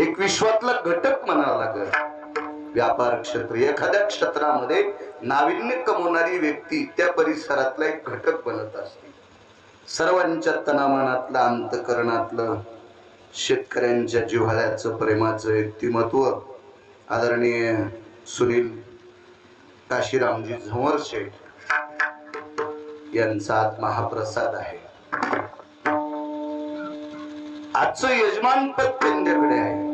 एक विश्वातला घटक म्हणावा लागल. व्यापार क्षेत्र एखाद्या क्षेत्रामध्ये नाविन्य कमवणारी व्यक्ती त्या परिसरातला एक घटक बनत असते. सर्वांच्या तणामानातलं अंतकरणातलं शेतकऱ्यांच्या जिव्हाळ्याचं प्रेमाचं व्यक्तिमत्व. आदरणीय सुनील काशीरामजी झंवर शेठ यांचा आत्मा हाप्रसाद आहे. आजचं यजमानपद त्यांच्याकडे आहे.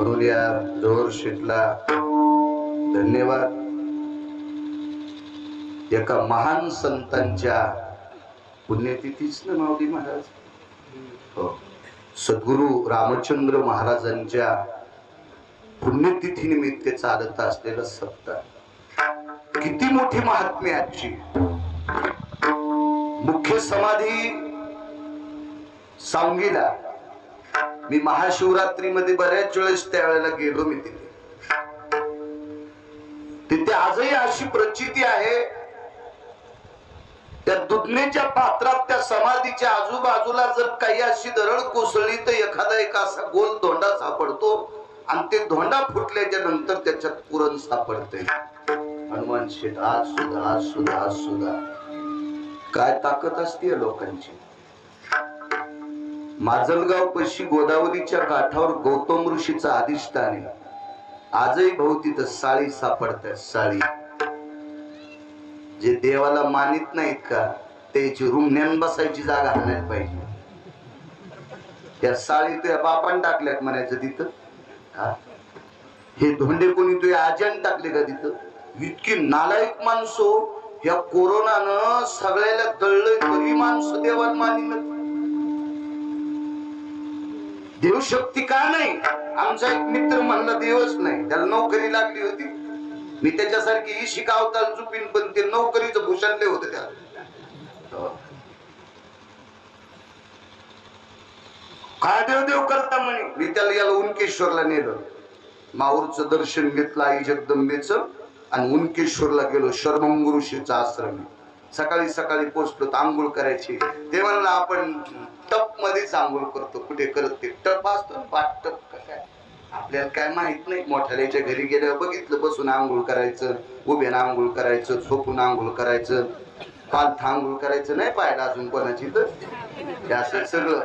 म्हणून या झंवर शेठला धन्यवाद. एका महान संतांच्या पुण्यतिथीच ना माऊली महाराज? हो. सद्गुरु रामचंद्र महाराजांच्या पुण्यतिथी निमित्त चालत असलेलं सप्ताह. किती मोठी महात्म्य आजची. मुख्य समाधी सांगीला मी महाशिवरात्रीमध्ये बऱ्याच वेळेस त्यावेळेला गेलो मी तिथे. तिथे आजही अशी प्रचिती आहे त्या दुधनेच्या पात्रात त्या समाधीच्या आजूबाजूला जर काही अशी दरड कोसळली तर एखादा एक असा गोल धोंडा सापडतो आणि ते धोंडा फुटल्याच्या नंतर त्याच्यात पुरण सापडते. हनुमान शेठ आज सुद्धा आज सुद्धा आज सुद्धा. काय ताकद असते लोकांची? माजलगाव पशी गोदावरीच्या काठावर गौतम ऋषीचा अधिष्ठान आहे. आजही भाऊ तिथं साळी सापडतात साळी. जे देवाला मानित नाहीत का त्याची रूम बसायची जागा आणायला पाहिजे. त्या साळी तुझ्या बापान टाकल्यात म्हणायचं तिथं. हे? धोंडे कोणी तुझ्या आज्यान टाकले का तिथं? इतकी नालायक माणसं या कोरोनानं सगळ्याला दळलंय तरी माणसं देवाला मानिन देऊ शक्ती का नाही? आमचा एक मित्र म्हणला देवच नाही. त्याला नोकरी लागली होती. मी त्याच्यासारखी ही शिकावताल चुकीन पण ते नोकरीच भूषणले होते त्याला. हो. काय देव देव करता म्हणे. मी त्याला याला उनकेश्वरला नेलं. माऊरचं दर्शन घेतलं आई जगदंबेचं आणि उनकेश्वरला गेलो शर्मंग ऋषीचा आश्रम. सकाळी सकाळी पोचलो तर आंघोळ करायची. ते म्हणलं आपण टप मध्येच आंघोळ करतो. कुठे करत ते टप असतो ना, पाच टप काय आपल्याला काय माहीत नाही. मोठ्याच्या घरी गेल्यावर बघितलं बसून आंघोळ करायचं उभ्यानं आंघोळ करायचं झोपून आंघोळ करायचं पालथा आंघोळ करायचं नाही पाहिलं अजून कोणाची तर? हे असं सगळं.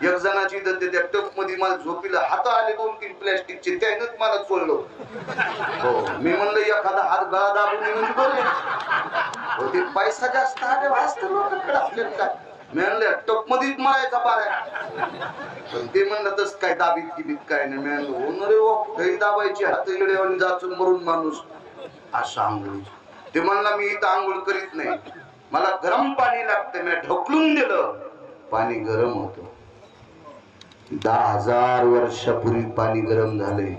एक जणाची तर ते त्या टपमध्ये मला झोपीला हात आले दोन तीन प्लॅस्टिकचे त्यानंच मला सोडलो हो मी म्हणलं एखादा हात गळा दाबून म्हणून बरे हो, ते पैसा जास्त आले वाचत लोकांकडे आपल्याला काय? मी म्हणलं टप मध्येच मारायचा पाऱ्या पण ते म्हणलं तस काय दाबीत किबीत काय नाही. मी म्हणलं हो ना रे हो काही दाबायची हात इकडे आणि जाचून मरून माणूस. असं आंघोळ ते म्हणला मी इथं आंघोळ करीत नाही. मला गरम पाणी लागतं. मी ढकलून दिलं. पाणी गरम होतं. दहा हजार वर्षापूर्वी पाणी गरम झाले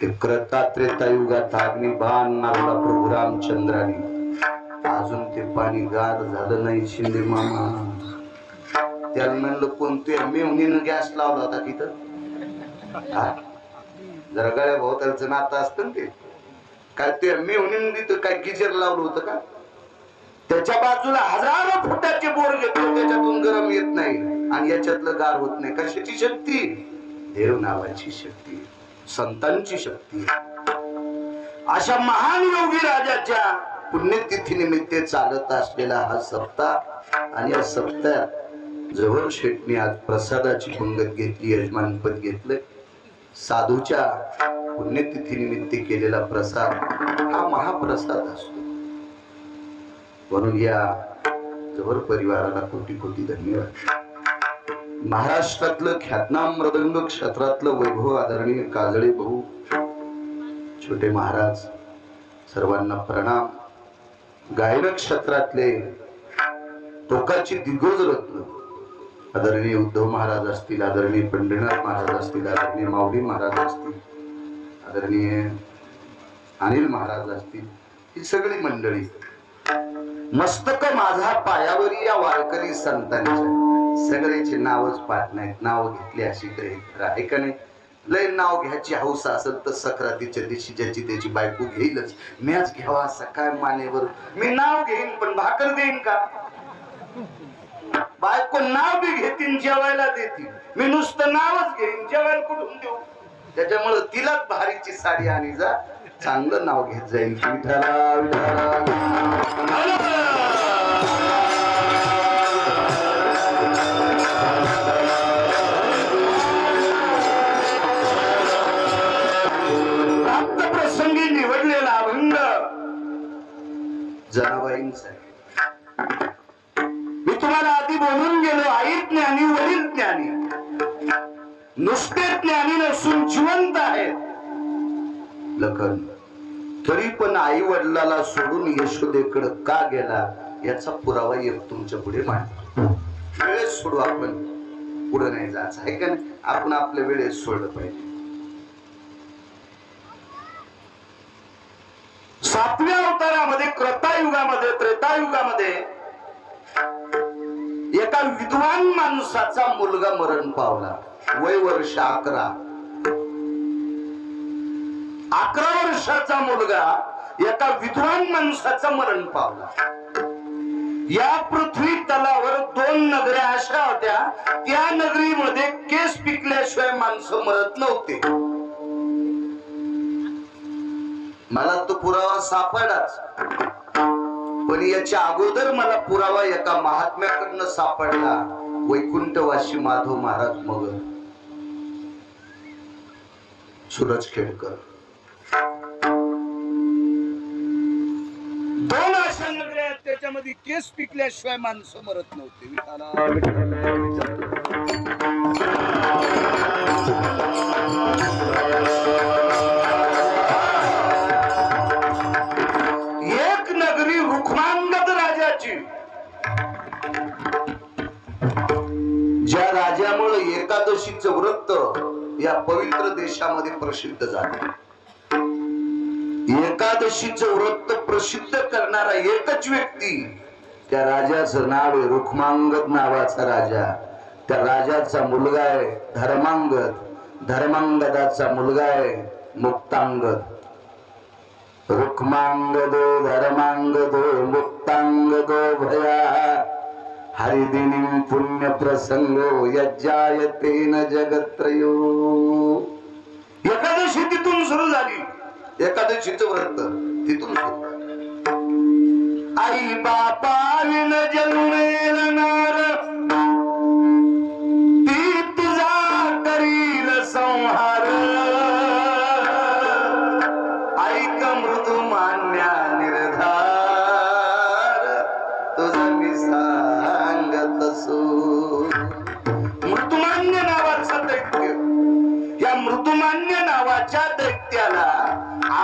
ते क्रतात्रेता युगात अग्निबाण मारला प्रभू रामचंद्राने. अजून ते पाणी गार झालं नाही शिंदे मामा. त्याला म्हणलं कोणते मेवणीनं गॅस लावला होता तिथं? जरा गळ्या भोवतालचं नातं असतं ना ते. काय ते मेवणीनं तिथं काय गिजर लावलं होतं का? त्याच्या बाजूला हजारो जे बोर घेतो त्याच्यातून गरम येत नाही आणि याच्यातलं गार होत नाही. कशाची शक्ती? देव नावाची शक्ती संतांची शक्ती. अशा महान योगी राजाच्या पुण्यतिथी निमित्त चालत असलेला हा सप्ताह आणि या सप्ताहात जवळ शेटने आज प्रसादाची पंगत घेतली यजमानपद घेतलंय साधूच्या पुण्यतिथी निमित्त केलेला प्रसाद हा महाप्रसाद असतो. म्हणून या जवळ परिवाराला कोटी कोटी धन्यवाद. महाराष्ट्रातलं ख्यातनाम मृदंग क्षेत्रातलं वैभव आदरणीय काजळे भाऊ छोटे महाराज सर्वांना प्रणाम. गायन क्षेत्रातले टोकाची दिग्गज रत्न आदरणीय उद्धव महाराज असतील आदरणीय पंढरीनाथ महाराज असतील आदरणीय माऊली महाराज असतील आदरणीय अनिल महाराज असतील ही सगळी मंडळी मस्तक माझा पायावरी या वारकरी संतांच्या. सगळ्याची नावच पाठ नाहीत. नाव घेतली अशी तरी का नाही? लय नाव घ्यायची हौस असेल तर सक्रातीच्या दिवशी ज्याची त्याची बायको घेईलच. मीच घ्यावा सकाळ मानेवर. मी नाव घेईन पण भाकर देईन का? बायको नाव बी घेतील जेवायला देतील मी नुसतं नावच घेईन जेवायला कुठून देऊ? त्याच्यामुळं तिलाच भारीची साडी आणि जा. चांगलं नाव घेत जाईल. विठ्ठला प्राप्त प्रसंगी निवडलेला अभंग. जनाबाईंचा. मी तुम्हाला आधी बोलून गेलो आई ज्ञानी वडील ज्ञानी. नुसते ज्ञानी नसून जिवंत आहेत. लखन. तरी पण आई वडिलाला सोडून यशोदेकडे का गेला याचा पुरावा एक तुमच्यापुढे मांड वेळेत सोडू आपण. पुढे नाही जायचं. आहे का नाही? आपण आपल्या वेळेत सोडलं पाहिजे. सातव्या अवतारामध्ये कृतायुगामध्ये त्रेतायुगामध्ये एका विद्वान माणसाचा मुलगा मरण पावला. वय वर्ष अकरा. अकरा वर्षाचा मुलगा एका विद्वान माणसाचा मरण पावला. या पृथ्वी तलावर दोन नगऱ्या अशा होत्या त्या नगरीमध्ये केस पिकल्याशिवाय माणसं मरत नव्हते. मला तो पुरावा सापडलाच. पण याच्या अगोदर मला पुरावा एका महात्म्याकडनं सापडला वैकुंठवासी माधव महाराज मग. सूरज खेडकर. त्याच्यामध्ये केस पिकल्याशिवाय माणसं मरत नव्हते. एक नगरी रुक्मांगद राजाची. ज्या राजामुळे एकादशीचं व्रत या पवित्र देशामध्ये प्रसिद्ध झाले. एकादशीचं व्रत प्रसिद्ध करणारा एकच व्यक्ती त्या राजाचं नाव आहे रुखमांगत नावाचा राजा. त्या राजाचा मुलगा आहे धर्मांगत धर्मांगदाचा मुलगा आहे मुक्तांगद. रुक्मांगदो धर्मांगदो मुक्तांगदो भया. हरिदिनी पुण्य प्रसंगो यज्जायते न जगत्रयो एकादशी तिथून सुरू झाली. एखादं व्रत तिथून आई बापा विन जन्मेल नार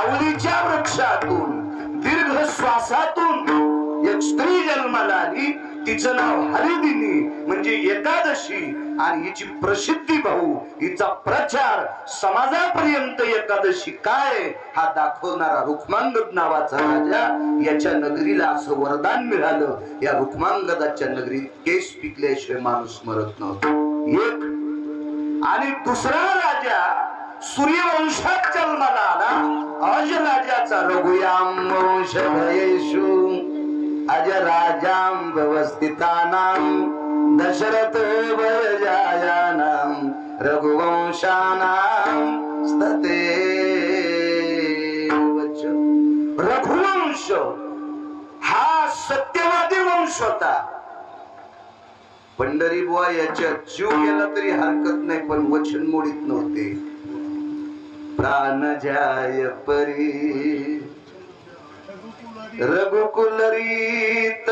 आवळीच्या वृक्षातून दीर्घ श्वासातून एक स्त्री जन्माला आली. तिचं नाव हरिदिनी म्हणजे एकादशी. आणि हिची प्रसिद्धी भाऊ हिचा प्रचार समाजापर्यंत एकादशी काय? हा दाखवणारा रुक्मांगद नावाचा राजा याच्या नगरीला असं वरदान मिळालं. या रुक्मांगदाच्या नगरीत केस पिकल्याशिवाय माणूस मरत नव्हता. एक आणि दुसरा राजा सूर्यवंशात जन्माला आला. अज राजाचा रघुयाम वंश येशू. अज राजाम व्यवस्थितानाम दशरथ भरजायानाम रघुवंशानाम स्तते. रघुवंश हा सत्यवादी वंश होता. पंढरी बुवा याच्या जीव गेला तरी हरकत नाही पण वचन मोडीत नव्हते. प्राण जाय परी. रघुकुलरीत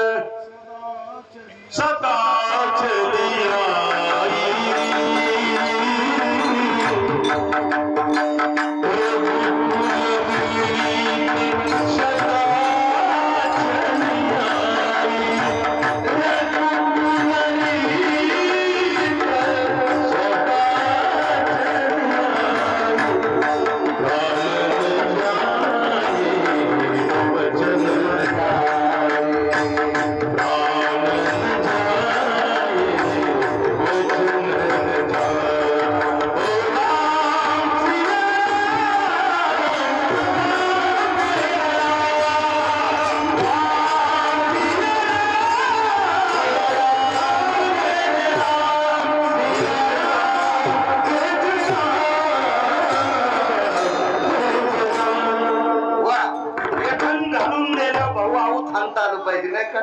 का?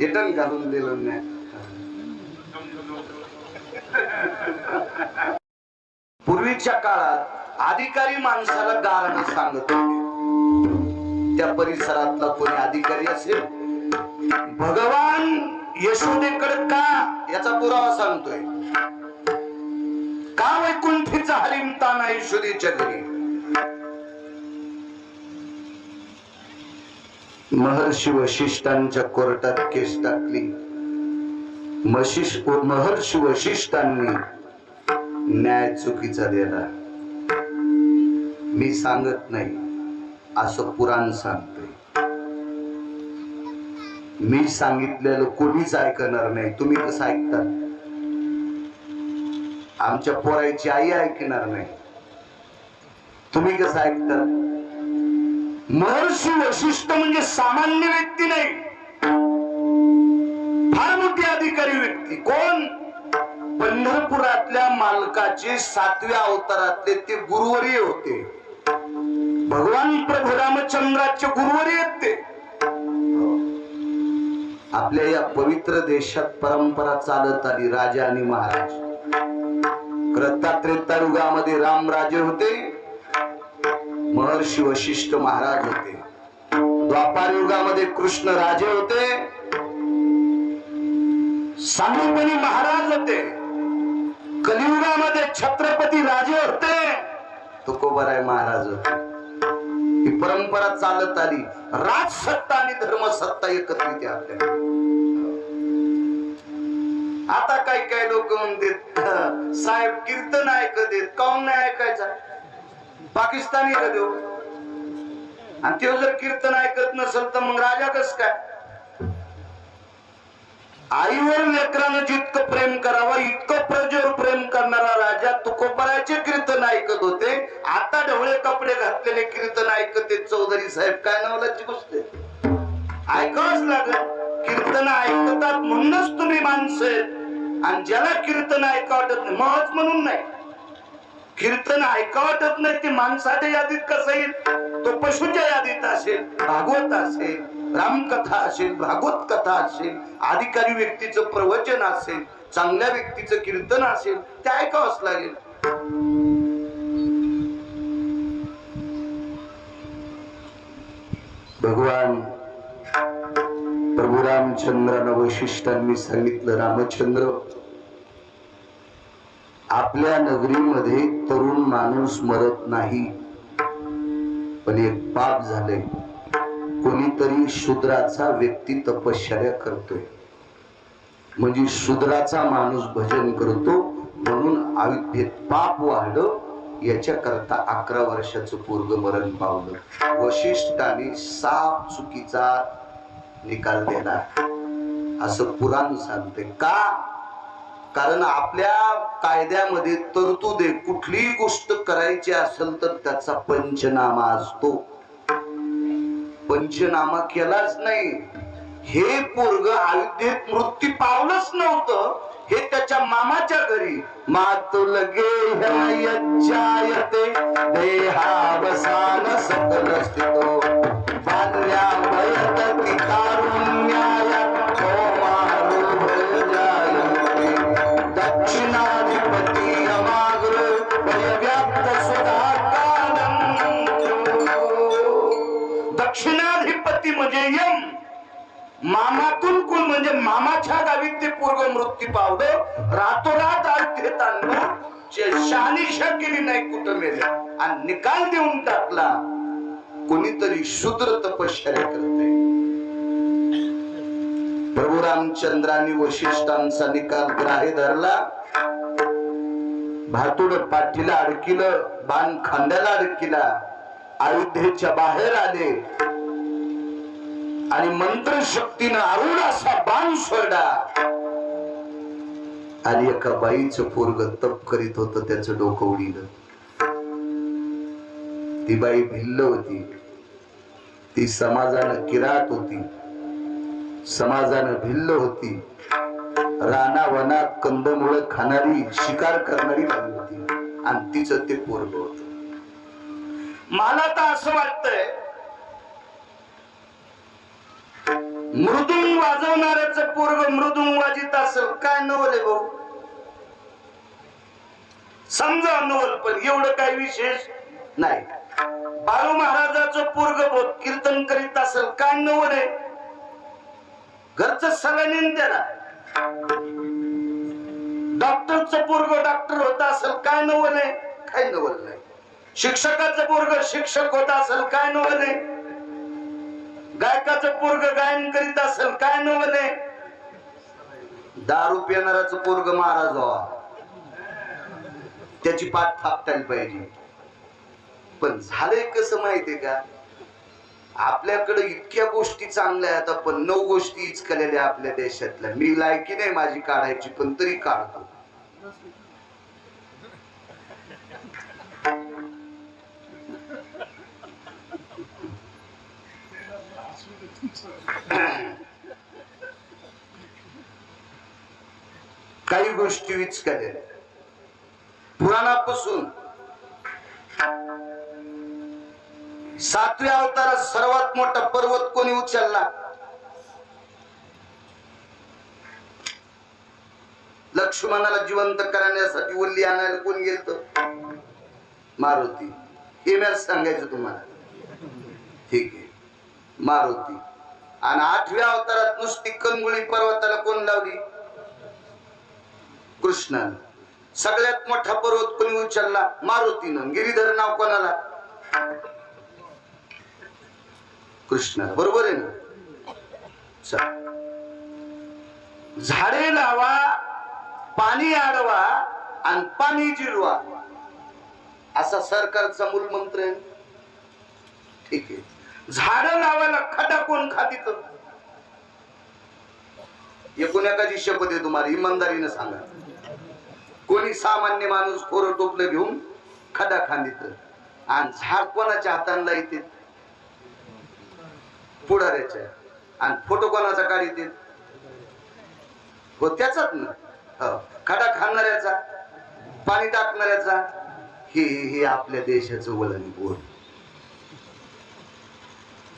रिटर्न घालून दिलं नाही. पूर्वीच्या काळात अधिकारी माणसाला गारण सांगत होते. त्या परिसरातला कोणी अधिकारी असेल भगवान यशोदेकडे का याचा पुरावा सांगतोय. का वैकुंठीचा हरिमता नाही यशोदेच्या घरी? महर्षी वशिष्ठांच्या कोर्टात केस टाकली. मशिष महर्षी वशिष्ठांनी न्याय चुकीचा दिला. मी सांगत नाही असं पुराण सांगते मी सांगितलेलं कोणीच ऐकणार नाही तुम्ही कसं ऐकता? आमच्या पोराची आई ऐकणार नाही. तुम्ही कसं ऐकता? महर्षी वशिष्ठ म्हणजे सामान्य व्यक्ती नाही. फार मोठी अधिकारी व्यक्ती. कोण? पंढरपुरातल्या मालकाचे सातव्या अवतारातले ते गुरुवरी होते. भगवान प्रभू रामचंद्राचे गुरुवरी आहेत ते आपल्या या पवित्र देशात परंपरा चालत आली राजा आणि महाराज. कृता त्रेता युगामध्ये रामराजे होते. महर्षी वशिष्ठ महाराज होते. द्वापार युगामध्ये कृष्ण राजे होते. सांगीपणी महाराज होते. कलियुगामध्ये छत्रपती राजे होते. तुकोबराय महाराज होते. ही परंपरा चालत आली. राजसत्ता आणि धर्मसत्ता एकत्रित आपल्या. आता काही काही लोक म्हणतात साहेब कीर्तन ऐकत देत काऊन नाही ऐकायचा? पाकिस्तानी का देऊ आणि ते जर कीर्तन ऐकत नसेल तर मग राजा कस काय? आईवर लेकरानं जितकं प्रेम करावं इतकं प्रजेवर प्रेम करणारा राजा तुकोबराचे कीर्तन ऐकत होते. आता ढवळे कपडे घातलेले कीर्तन ऐकत. चौधरी साहेब काय नावाची गोष्ट ऐकावंच लागत कीर्तन ऐकतात म्हणूनच तुम्ही माणसं आणि ज्याला कीर्तन ऐका वाटत नाही महच म्हणून नाही. कीर्तन ऐका वाटत नाही ते माणसाच्या यादीत कसं येईल? तो पशुच्या यादीत असेल भागवत असेल रामकथा असेल भागवत कथा असेल अधिकारी व्यक्तीचं प्रवचन असेल चांगल्या व्यक्तीचं कीर्तन असेल ते ऐकावंच लागेल. भगवान प्रभू रामचंद्रानं वैशिष्ट्यांनी सांगितलं रामचंद्र आपल्या नगरीमध्ये तरुण माणूस मरत नाही. पण एक पाप झाले कोणीतरी शूद्राचा व्यक्ती तपश्चर्या करतोय. म्हणजे शूद्राचा माणूस भजन करतो म्हणून अयोध्येत पाप वाढलं याच्या करता अकरा वर्षाचं पूर्व मरण पावलं. वशिष्ठाने साप चुकीचा निकाल देणार. असं पुराण सांगते का? कारण आपल्या कायद्यामध्ये तरतुदे कुठलीही गोष्ट करायची असेल तर त्याचा पंचनामा असतो. पंचनामा केलाच नाही. हे पोरग अयोध्येत मृत्यू पावलंच नव्हतं. हे त्याच्या मामाच्या घरी. मातु लगे यज्जायते देहावसान सकल स्थितो. म्हणजे मामाच्या गावी ते पूर्व मृत्यू पावलं. रातोरात अयोध्येत आणलं श- शहानिशा केली नाही कुठं मेले आणि निकाल देऊन टाकला. कोणीतरी शूद्र तपश्चर्या करते प्रभू रामचंद्रांनी वशिष्ठांचा निकाल ग्राह्य धरला. भातुड पाठीला अडकिलं बाण खांद्याला अडकिला. अयोध्येच्या बाहेर आले. आणि मंत्र शक्तीनं अरुण असा बाण सोडा आणि एका बाईचं पोरग तप करीत होत त्याचं डोकं उडीलं. ती बाई भिल्ल होती. ती समाजानं किरात होती. समाजानं भिल्ल होती. राना वनात कंदमुळ खाणारी शिकार करणारी बाई होती. आणि तिचं ते पोरग होत. मला तर असं वाटतंय मृदुंग वाजवणाऱ्याच पोरग मृदुंग वाजित असेल काय नवल आहे भाऊ? समजा नवल पण एवढं काही विशेष नाही. बाळू महाराजाचं पोरग बोध कीर्तन करीत असेल काय नवल आहे? घरच सगळ्यांनी त्याला. डॉक्टरचं पोरग डॉक्टर होत असेल काय नवल आहे? काय नवल नाही. शिक्षकाचं पोरग शिक्षक होत असेल काय नवल आहे? गायकाचं पोरग गायन करीत असेल काय नवल आहे दारू पेनाराच पोरग महाराज व्हावा त्याची पाठ थापटायला पाहिजे. पण झालंय कसं माहितीये का? आपल्याकडे इतक्या गोष्टी चांगल्या आहेत पण नऊ गोष्टी इचकलेल्या आपल्या देशातल्या. मी लायकी नाही माझी काढायची पण तरी काढतो. काही गोष्टी विचकलेल्या पुराणापासून सातव्या अवतारात सर्वात मोठा पर्वत कोणी उचलला? लक्ष्मणाला जिवंत करण्यासाठी वल्ली आणायला कोण गेलत? मारुती. हे मॅच सांगायचं तुम्हाला. ठीक आहे. मारुती. आणि आठव्या अवतारात नुसती कनगुळी पर्वताला कोण लावली? कृष्णानं सगळ्यात मोठा पर्वत कोणी उचलला? मारुतीनं. गिरीधर नाव कोणाला? कृष्ण. बरोबर आहे ना? चल. झाडे लावा पाणी आडवा आणि पाणी जिरवा. असा सरकारचा मूल मंत्र आहे. ठीक आहे. झाड लावायला खटा कोण खातीत? एकूण एकाची शपथ आहे तुम्हाला इमानदारीनं सांगा. कोणी सामान्य माणूस कोरं टोपलं घेऊन खडा खांदित आणि झाड कोणाच्या हातांना येते? पुढाऱ्याच्या. आणि फोटो कोणाचा काढित हो त्याचाच ना. हो, खडा खाणाऱ्याचा पाणी टाकणाऱ्याचा. हे हे आपल्या देशाचं वलन बोल.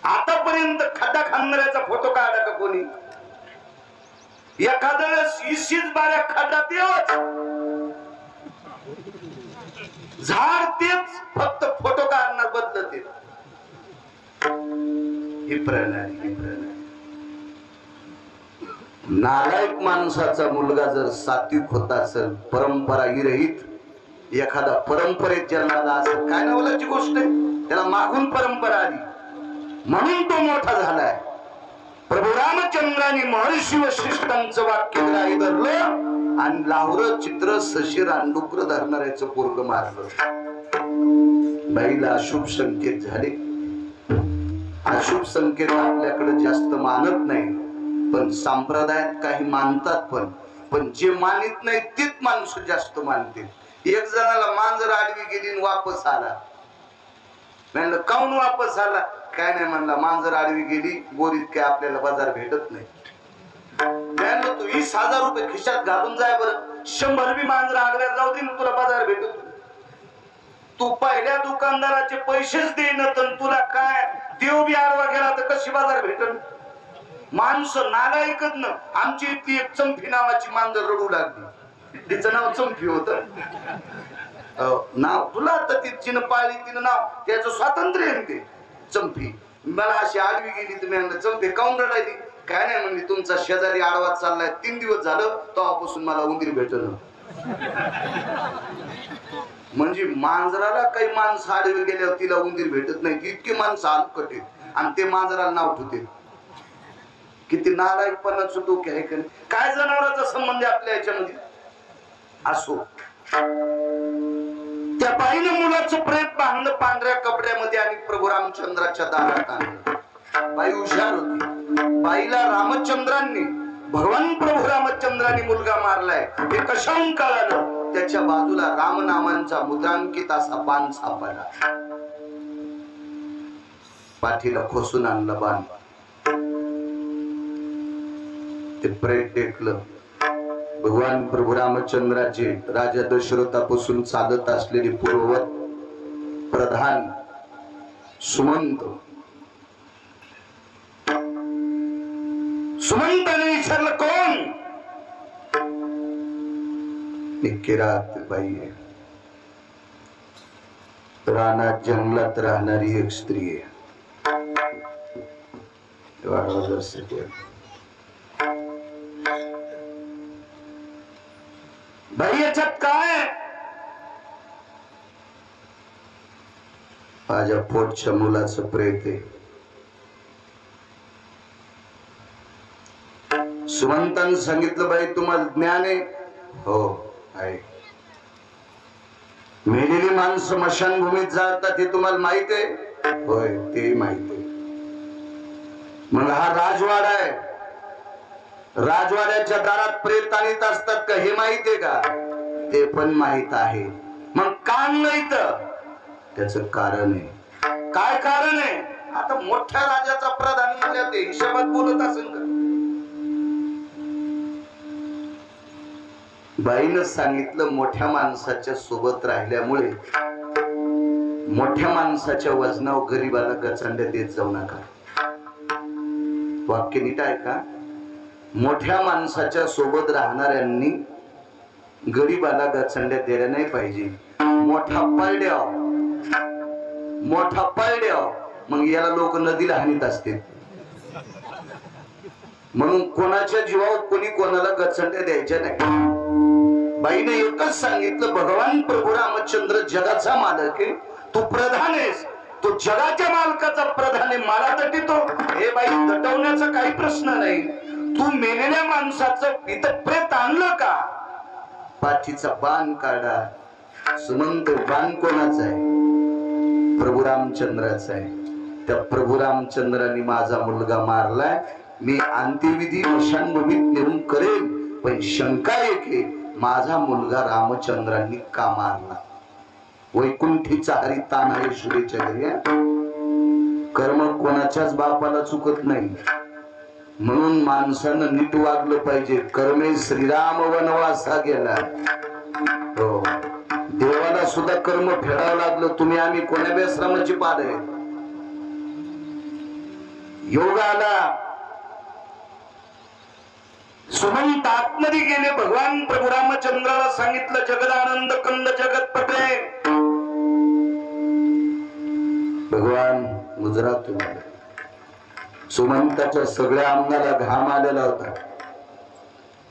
आतापर्यंत खड्डा खांदण्याचा फोटो काढा का कोणी? एखाद्या वेळेस इशीच बाऱ्या खड्डा तेच झाड तेच फक्त फोटो काढणार बदलते ही प्रणाली ही प्रणाली नालायक माणसाचा मुलगा जर सात्विक होता असेल परंपरा विरहित एखादा परंपरेत जन्माला असेल काय नवलाची गोष्ट आहे? त्याला मागून परंपरा आली. म्हणून तो मोठा झालाय. प्रभू रामचंद्राने महर्षी वशिष्ठांचं वाक्य ग्राही धरलं आणि लाहोर चित्र सशीर अंडुक्र धरणाऱ्याचं पोरग मारलं. बाईला अशुभ संकेत झाले. अशुभ संकेत आपल्याकडे जास्त मानत नाही पण संप्रदायात काही मानतात पण. पण जे मानित नाही तेच माणसं जास्त मानते एक जणाला मांजर आडवी गेली आणि वापस आला. म्हणलं काऊन वापस आला? काय नाही म्हणला मांजर आडवी गेली बोरीत काय आपल्याला बाजार भेटत नाही. तू वीस हजार रुपये खिशात घालून जाय बरं. शंभर बी मांजर आगऱ्यात जाऊ दे तुला बाजार भेटत तू पहिल्या दुकानदाराचे पैसेच देईन तर तुला काय? देव बी आडवा गेला तर कशी बाजार भेटन? माणसं नालायकच ना आमची इथली एक चंफी नावाची मांजर रडू लागली. तिचं नाव चंफी होत. नाव तुला तर तिनं पाळली तिनं नाव त्याचं स्वातंत्र्य आहे ना ते. चंपी. मला अशी आडवी गेली तुम्ही म्हणलं चंपे काऊन रडायली? काय नाही म्हणली तुमचा शेजारी आडवा चाललाय. तीन दिवस झालं तेव्हापासून मला उंदीर भेटल. म्हणजे मांजराला काही माणसं आडवी गेल्यावर तिला उंदीर भेटत नाही. इतकी माणसं अलकट आहेत. आणि ते मांजराला नाव ठेवते. किती नालायकपणाचं डोके आहे का नाही? काय जनावरांचा संबंध आहे आपल्या याच्यामध्ये? असो. त्या बाईनं मुलाचं प्रेत बांधलं पांढऱ्या कपड्यामध्ये आणि प्रभू रामचंद्राच्या दारात आणलं. बाई हुशार होती. बाईला रामचंद्रांनी भगवान प्रभू रामचंद्रांनी मुलगा मारलाय. हे कशाहून कळालं? त्याच्या बाजूला रामनामांचा मुद्रांकित असा बाण सापडला. पाठीला खोसून आणलं बाण. ते प्रेत टेकलं. भगवान प्रभू रामचंद्राचे राजा दशरथापासून साधत असलेले पूर्ववत प्रधान सुमंत. सुमंताने विचारलं कोण? किरात बाई आहे. रानात जंगलात राहणारी एक स्त्री आहे. माझ्या पोटच्या मुलाचं प्रेत आहे. सुमंतान सांगितलं बाई तुम्हाला ज्ञान आहे. हो आहे. मेलेली माणसं स्मशानभूमीत जातात हे तुम्हाला माहीत आहे? होय ते माहीत आहे. मग हा राजवाडा आहे. राजवाड्याच्या दारात प्रेत आणीत असतात का हे माहीत आहे का? ते पण माहीत आहे. मग काम नाही तर? त्याच कारण आहे. काय कारण आहे? आता मोठ्या राजाचा प्रधान म्हणल्या ते हिशोबात बोलत असेल का बाईनं सांगितलं मोठ्या माणसाच्या सोबत राहिल्यामुळे मोठ्या माणसाच्या वजनावर गरीबाला गचंड देत जाऊ नका. वाक्य नीट आहे का? मोठ्या माणसाच्या सोबत राहणाऱ्यांनी गरीबाला गचंड्या दिल्या नाही पाहिजे. मोठा पळड्या मोठा पळड्या मग याला लोक नदीला हानीत असते म्हणून कोणाच्या जीवावर कोणी कोणाला गचंड्या द्यायच्या नाही. बाईने एकच सांगितलं भगवान प्रभू रामचंद्र जगाचा मालक आहे. तू प्रधान आहेस. तो जगाच्या मालकाचा प्रधान आहे. मला तटी तो हे बाई दटवण्याचा काही प्रश्न नाही. तू मेलेल्या माणसाचं इथं प्रेत आणलं का? पाठीचा बाण काढा. सुमंत बाण कोणाचा आहे? प्रभू रामचंद्राचा आहे. त्या प्रभू रामचंद्राने माझा मुलगा मारलाय. मी अंत्यविधी मशानभूमीत नेऊन करेन पण शंका एक आहे माझा मुलगा रामचंद्रांनी का मारला? वैकुंठीचा हरी तान आहे शुभेच्या घरी कर्म कोणाच्याच बापाला चुकत नाही. म्हणून माणसानं नीट वागलं पाहिजे. कर्मे श्रीराम वनवासा गेला. हो. देवाला सुद्धा कर्म फेडावं लागलं. तुम्ही आम्ही कोण्या बेश्रमाची पाद आहे? योगाला सुमंत आतमध्ये गेले. भगवान प्रभू रामचंद्राला सांगितलं जगदानंद कंद जगत पटे. भगवान गुजरात सुमंताच्या सगळ्या अंगाला घाम आलेला होता.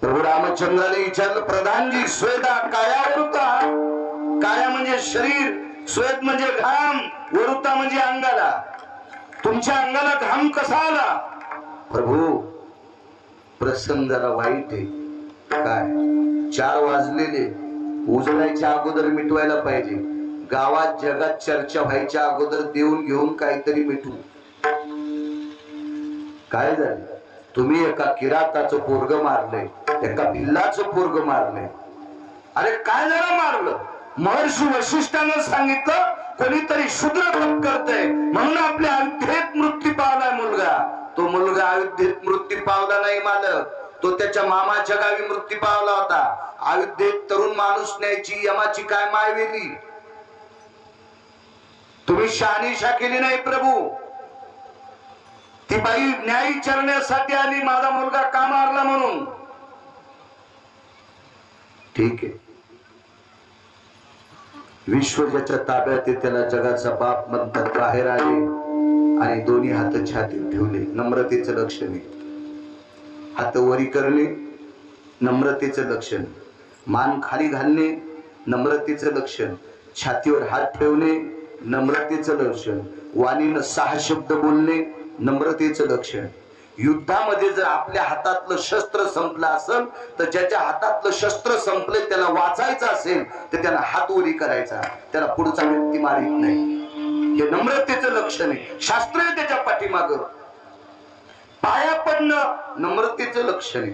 प्रभू रामचंद्राने विचारलं प्रधानजी स्वेदा काया होता काया म्हणजे शरीर स्वेद म्हणजे घाम वरुता म्हणजे अंगाला. तुमच्या अंगाला घाम कसा आला? प्रभू प्रसन्न जरा वाईट आहे. काय? चार वाजलेले. उजळायच्या अगोदर मिटवायला पाहिजे. गावात जगात चर्चा व्हायच्या अगोदर देऊन घेऊन काहीतरी मिटू काय झालं? तुम्ही एका किराताचं पोरग मारलंय एका भिल्लाचं पोरग मारलंय. अरे काय जरा मारलं? महर्षी वशिष्ठानं सांगितलं कोणीतरी शूद्र तप करतय म्हणून आपल्या अयोध्येत मृत्यू पावलाय मुलगा. तो मुलगा अयोध्येत मृत्यू पावला नाही मालक. तो त्याच्या मामाच्या गावी मृत्यू पावला होता. अयोध्येत तरुण माणूस न्यायची यमाची काय माय वेली? तुम्ही शहानिशा केली नाही प्रभू. ती बाई न्याय विचारण्यासाठी आली माझा मुलगा का मारला म्हणून? ठीक आहे. विश्व ज्याच्या ताब्यात आहे त्याला जगाचा बाप म्हणतात बाहेर आले आणि दोन्ही हात छातीत ठेवले. नम्रतेचं लक्षण आहे. हात वरी करणे नम्रतेचं लक्षण. मान खाली घालणे नम्रतेचं लक्षण. छातीवर हात ठेवणे नम्रतेचं लक्षण. वाणीनं सहा शब्द बोलणे नम्रतेचं लक्षण. युद्धामध्ये जर आपल्या हातातलं शस्त्र संपलं असेल तर ज्याच्या हातातलं शस्त्र संपलं त्याला वाचायचं असेल तर त्याला हात उरी करायचा. त्याला पुढचा व्यक्ती मारित नाही. हे नम्रतेचं लक्षण आहे. शास्त्र आहे त्याच्या पाठीमाग. पाया पडणं नम्रतेचं लक्षण आहे.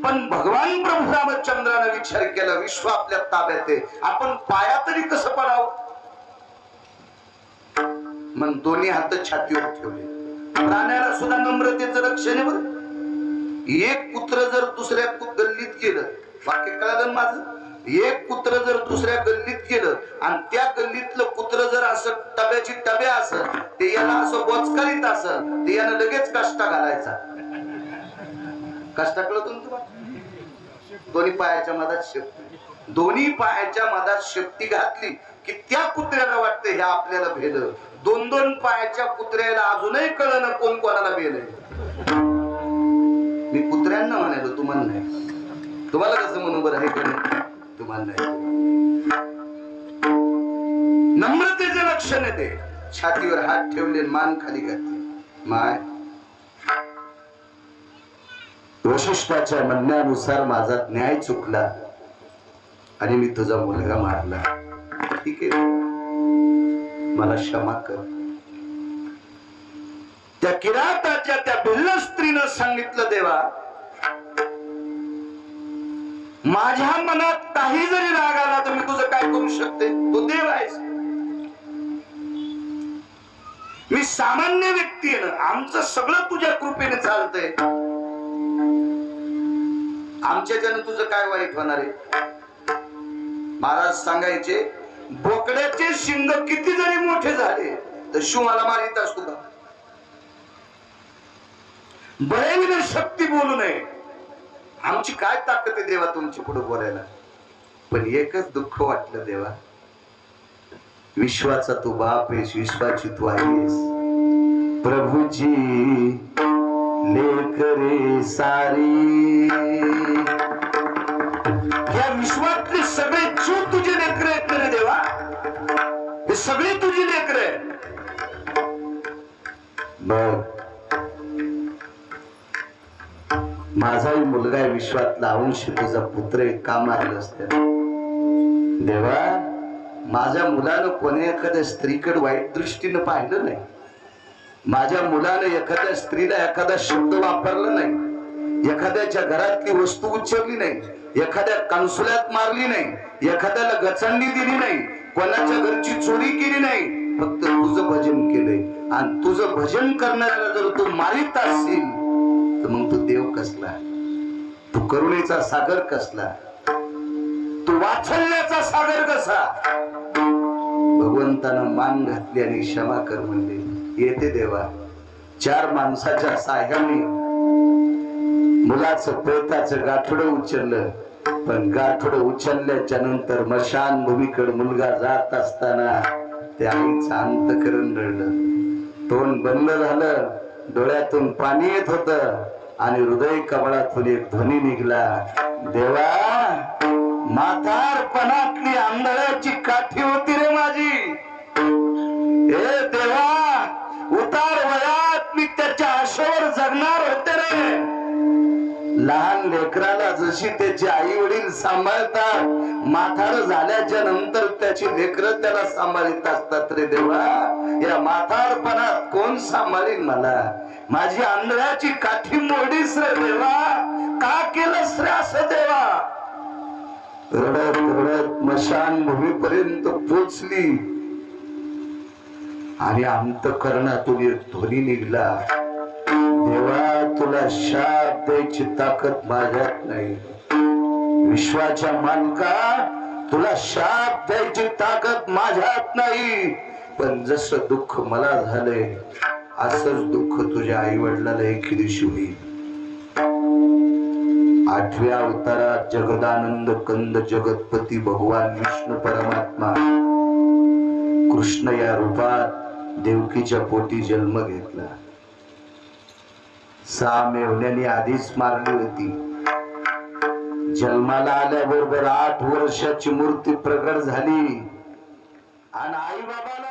पण भगवान प्रभू रामचंद्रानं विचार केला विश्व आपल्या ताब्यात आहे. आपण पाया तरी कसं पडावं? मग दोन्ही हात छातीवर ठेवले. प्राण्याला सुद्धा नम्रतेचं लक्षण आहे बरं. एक कुत्र जर दुसऱ्या गल्लीत गेलं वाक्य कळालं माझं? एक कुत्र जर दुसऱ्या गल्लीत गेलं आणि त्या गल्लीतलं कुत्र जर असं टब्याची टब्या असल ते याला असं बोचकारीत असल ते यानं लगेच कष्ट घालायचा. कष्ट कळत तुम्हाला दोन्ही पायाच्या मधात शक्ती. दोन्ही पायाच्या मधात शक्ती घातली की त्या कुत्र्याला वाटतं हे आपल्याला भेद. दोन दोन पायाच्या कुत्र्याला अजूनही कळलं कोण कोणाला भेद मी कुत्र्यांना म्हणालो तुम्हाला नाही. तुम्हाला कसं म्हणू बरं आहे का तुम्हाला नाही. नम्रतेचे लक्षण येते ते. छातीवर हात ठेवले मान खाली घातले. माय. वशिष्ठाच्या म्हणण्यानुसार माझा न्याय चुकला आणि मी तुझा मुलगा मारला. ठीक आहे. मला क्षमा कर. त्या किराताच्या त्या भिल्ल स्त्रीनं सांगितलं देवा माझ्या मनात काही जरी राग आला तर मी तुझं काय करू शकते? तू देव आहेस. मी सामान्य व्यक्ती आहे ना आमचं सगळं तुझ्या कृपेने चालतंय. आमच्याच्यानं तुझं काय वाईट होणार आहे? महाराज सांगायचे बोकड्याचे शिंग किती जरी मोठे झाले तर शिव मला मारित असतो का? बळेविना शक्ती बोलू नये. आमची काय ताकद आहे देवा तुमची पुढे बोलायला? पण एकच दुःख वाटलं देवा. विश्वाचा तू बाप आहेस विश्वाची तू आहेस. प्रभूची लेकरे सारी. या विश्वातले सगळे जीव तुझे लेकर आहेत. सगळी तुझी लेकर बर माझाही मुलगा आहे विश्वातला अंश तुझा पुत्र एक का मारलं असते? देवा माझ्या मुलानं कोणी एखाद्या स्त्रीकडे वाईट दृष्टीनं पाहिलं नाही? माझ्या मुलानं एखाद्या स्त्रीला एखादा शब्द वापरला नाही? एखाद्याच्या घरातली वस्तू उचलली नाही एखाद्या कन्सुल्यात मारली नाही एखाद्याला गचंडी दिली नाही कोणाच्या घरची चोरी केली नाही फक्त तुझं भजन केलंय. आणि तुझं भजन करणाऱ्याला जर तू मारित असेल तर मग तू देव कसला? तू करुणेचा सागर कसला? तू वाचल्याचा सागर कसा? भगवंतानं मान घातली आणि क्षमा कर म्हणले. येते देवा चार माणसाच्या साह्याने मुलाचं पोताच गाठोड उचललं. पण गाठोड उचलल्याच्या नंतर मशान भूमीकडे मुलगा जात असताना त्या आईचं अंतकरण रडलं. तोंड बंद झालं. डोळ्यातून पाणी येत होत आणि हृदय कमळातून एक ध्वनी निघला. देवा म्हातारपणातली आंधळ्याची काठी होती रे माझी. हे देवा उतार वयात मी त्याच्या आशेवर जगणार होते रे. लहान लेकराला जशी त्याचे आई वडील सांभाळतात माथार झाल्याच्यानंतर त्याची लेकर त्याला सांभाळीत असतात रे देवा. या माथारपणात कोण सांभाळीन मला? माझी आंधळ्याची काठी मोडीस रे देवा. का केलंस रे असं देवा? रडत रडत मशान भूमीपर्यंत पोचली. आणि अंतकरणातून एक ध्वनी निघला. देवा तुला शा द्यायची ताकद माझ्यात नाही. विश्वाच्या मालका तुला शाप द्यायची ताकद माझ्यात नाही. पण जसं दुःख मला झालंय असंच दुःख तुझ्या आई वडिलाला एके दिवशी होईल. आठव्या अवतारात जगदानंद कंद जगतपती भगवान विष्णू परमात्मा. कृष्ण या रूपात देवकीच्या पोटी जन्म घेतला. सहा मेवण्याने आधीच मारली होती. जन्माला आल्याबरोबर आठ वर्षाची मूर्ती प्रगट झाली. आणि आई बाबाला